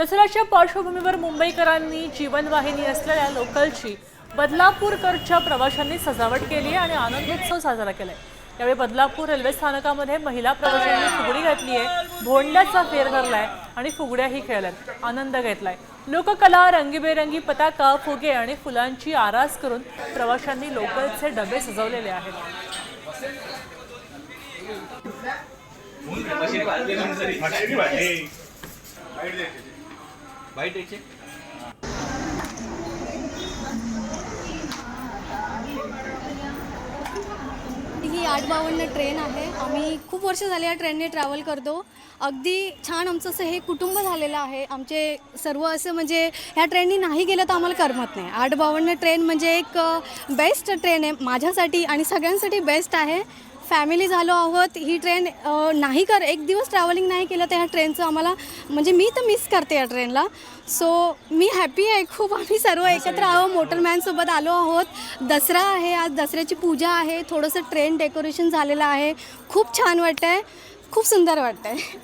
दसऱ्याच्या पार्श्वभूमीवर मुंबईकरांनी जीवनवाहिनी असलेल्या लोकलची बदलापूरकरच्या प्रवाशांनी सजावट केली आहे आणि आनंदोत्सव साजरा केलाय. यावेळी बदलापूर रेल्वे स्थानकामध्ये महिला प्रवाशांनी फुगडी घातली आहे भोंड्याचा फेर धरलाय आणि फुगड्याही खेळल्यात. आनंद घेतलाय. लोककला रंगीबेरंगी पताका फुगे आणि फुलांची आरास करून प्रवाशांनी लोकलचे डबे सजवलेले आहेत. ही आठ बावन्न ट्रेन आहे. आम्ही खूप वर्ष झाले या ट्रेनने ट्रॅव्हल करतो. अगदी छान आमचं असं हे कुटुंब झालेलं आहे. आमचे सर्व असं म्हणजे ह्या ट्रेननी नाही गेलं तर आम्हाला करमत नाही. आठ बावन्न ट्रेन म्हणजे एक बेस्ट ट्रेन आहे. माझ्यासाठी आणि सगळ्यांसाठी बेस्ट आहे. फॅमिली झालो आहोत ही ट्रेन नाही कर एक दिवस ट्रॅव्हलिंग नाही केलं तर ह्या ट्रेनचं आम्हाला म्हणजे मी तर मिस करते या ट्रेनला सो मी हॅपी आहे खूप आम्ही सर्व एकत्र आहोत मोटरमॅनसोबत आलो आहोत. दसरा आहे आज दसऱ्याची पूजा आहे थोडंसं ट्रेन डेकोरेशन झालेलं आहे. खूप छान वाटतं आहे खूप सुंदर वाटतं आहे